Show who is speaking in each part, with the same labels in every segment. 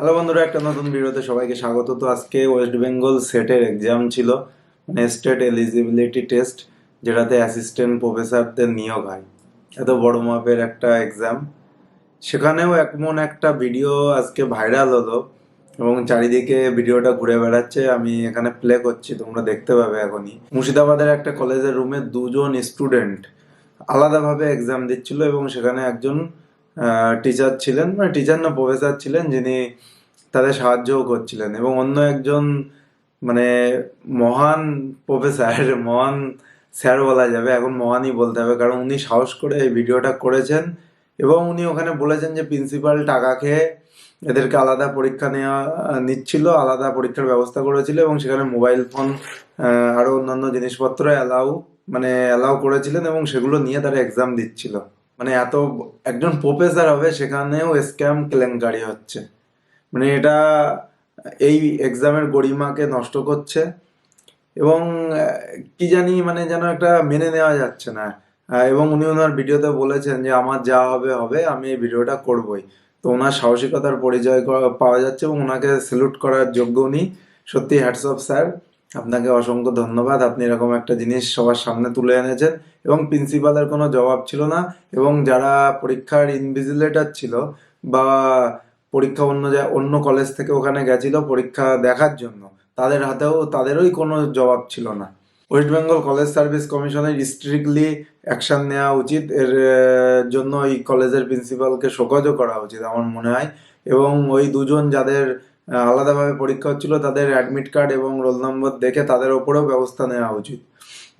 Speaker 1: Hello বন্ধুরা, একটা নতুন ভিডিওতে সবাইকে স্বাগত। তো আজকে ওয়েস্ট বেঙ্গল সেটের এক্সাম ছিল মানে স্টেট এলিজিবিলিটি টেস্ট যেটাতে অ্যাসিস্ট্যান্ট প্রফেসরদের নিয়োগ হয়। এত বড় মাপের একটা এক্সাম সেখানেও এমন একটা ভিডিও আজকে ভাইরাল হলো এবং চারিদিকে ভিডিওটা ঘুরে বেড়াচ্ছে। আমি এখানে প্লে করছি, তোমরা দেখতে পাবে এখনই। মুর্শিদাবাদের একটা কলেজের রুমে দুজন স্টুডেন্ট আলাদাভাবে এক্সাম দিচ্ছিল এবং সেখানে একজন টিচার ছিলেন মানে টিচার না প্রফেসর ছিলেন যিনি তাদের সাহায্যও করছিলেন এবং অন্য একজন মানে মহান প্রফেসর মহান স্যার বলা যাবে, এখন মহানই বলতে হবে, কারণ উনি সাহস করে এই ভিডিওটা করেছেন এবং উনি ওখানে বলেছেন যে প্রিন্সিপাল টাকা খেয়ে এদেরকে আলাদা পরীক্ষা নেওয়া নিচ্ছিল, আলাদা পরীক্ষার ব্যবস্থা করেছিল এবং সেখানে মোবাইল ফোন আরও অন্যান্য জিনিসপত্র অ্যালাউ মানে অ্যালাউ করেছিলেন এবং সেগুলো নিয়ে তারা এক্সাম দিচ্ছিল। মানে এত একজন প্রফেসর হবে, সেখানেও স্ক্যাম কেলেঙ্কারি হচ্ছে। মানে এটা এই এক্সামের গরিমাকে নষ্ট করছে এবং কি জানি মানে যেন একটা মেনে নেওয়া যাচ্ছে না। এবং উনি ওনার ভিডিওতে বলেছেন যে, আমার যা হবে হবে, আমি এই ভিডিওটা করবই। তো ওনার সাহসিকতার পরিচয় পাওয়া যাচ্ছে এবং ওনাকে স্যালুট করার যোগ্য উনি সত্যি হ্যাটস অফ স্যার আপনাকে অসংখ্য ধন্যবাদ। আপনি এরকম একটা জিনিস সবার সামনে তুলে এনেছেন এবং প্রিন্সিপালের কোনো জবাব ছিল না এবং যারা পরীক্ষার ইনভিজিলেটর ছিল বা পরীক্ষা অন্য অন্য কলেজ থেকে ওখানে গেছিল পরীক্ষা দেখার জন্য, তাদের হাতেও তাদেরই কোনো জবাব ছিল না। ওয়েস্ট বেঙ্গল কলেজ সার্ভিস কমিশনের স্ট্রিক্টলি অ্যাকশন নেওয়া উচিত। এর জন্য এই কলেজের প্রিন্সিপালকে শোকজও করা উচিত, আমার মনে হয়। এবং ওই দুজন যাদের আলাদাভাবে পরীক্ষা হচ্ছিল, তাদের অ্যাডমিট কার্ড এবং রোল নম্বর দেখে তাদের ওপরেও ব্যবস্থা নেওয়া উচিত।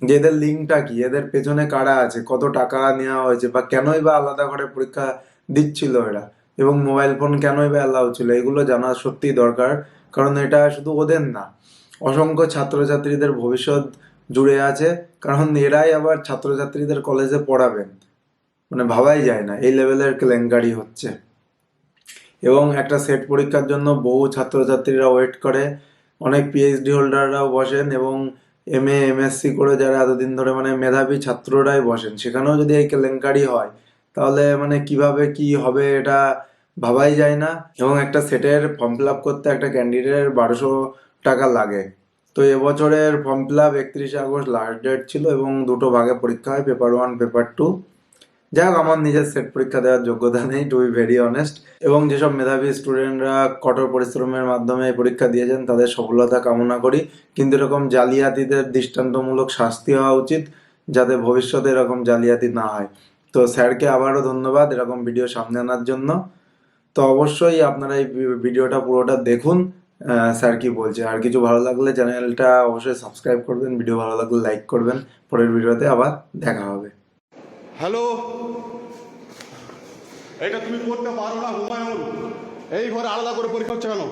Speaker 1: যে এদের লিঙ্কটা কি? এদের পেছনে কারা আছে? কত টাকা নেওয়া হয়েছে? বা কেনই বা আলাদা করে পরীক্ষা দিচ্ছিল এরা? এবং মোবাইল ফোন কেনই বা অ্যালাউ ছিল? এগুলো জানা সত্যিই দরকার, কারণ এটা শুধু ওদের না। অসংখ্য ছাত্রছাত্রীদের ভবিষ্যৎ জুড়ে আছে, কারণ এরাই আবার ছাত্রছাত্রীদের কলেজে পড়াবেন। মানে ভাবাই যায় না, এই লেভেলের কেলেঙ্কারি হচ্ছে। এবং একটা সেট পরীক্ষার জন্য বহু ছাত্রছাত্রীরা ওয়েট করে। অনেক পিএইচডি হোল্ডাররাও বসেন এবং এম এ এমএসসি করে যারা এতদিন ধরে মানে মেধাবী ছাত্ররাই বসেন। সেখানেও যদি এই কেলেঙ্কারি হয়, তাহলে মানে কীভাবে কি হবে এটা ভাবাই যায় না। এবং একটা সেটের ফর্ম ফিল আপ করতে একটা ক্যান্ডিডেটের বারোশো টাকা লাগে। তো এবছরের ফর্ম ফিল আপ একত্রিশে আগস্ট লাস্ট ডেট ছিল এবং দুটো ভাগে পরীক্ষা হয় পেপার ওয়ান পেপার টু যাই হোক আমার নিজের সেট পরীক্ষা দেওয়ার যোগ্যতা নেই টু বি ভেরি অনেস্ট এবং যেসব মেধাবী স্টুডেন্টরা কঠোর পরিশ্রমের মাধ্যমে এই পরীক্ষা দিয়েছেন, তাদের সফলতা কামনা করি। কিন্তু এরকম জালিয়াতিদের দৃষ্টান্তমূলক শাস্তি হওয়া উচিত, যাতে ভবিষ্যতে এরকম জালিয়াতি না হয়। তো স্যারকে আবারও ধন্যবাদ এরকম ভিডিও সামনে আনার জন্য। তো অবশ্যই আপনারা এই ভিডিওটা পুরোটা দেখুন স্যার কি বলছে। আর কিছু ভালো লাগলে চ্যানেলটা অবশ্যই সাবস্ক্রাইব করবেন ভিডিও ভালো লাগলে লাইক করবেন। পরের ভিডিওতে আবার দেখা হবে।
Speaker 2: হ্যালো? এটা তুমি করতে পারো না হুমায়ুন। এই ঘরে আলাদা করে পরীক্ষা হচ্ছে কেন?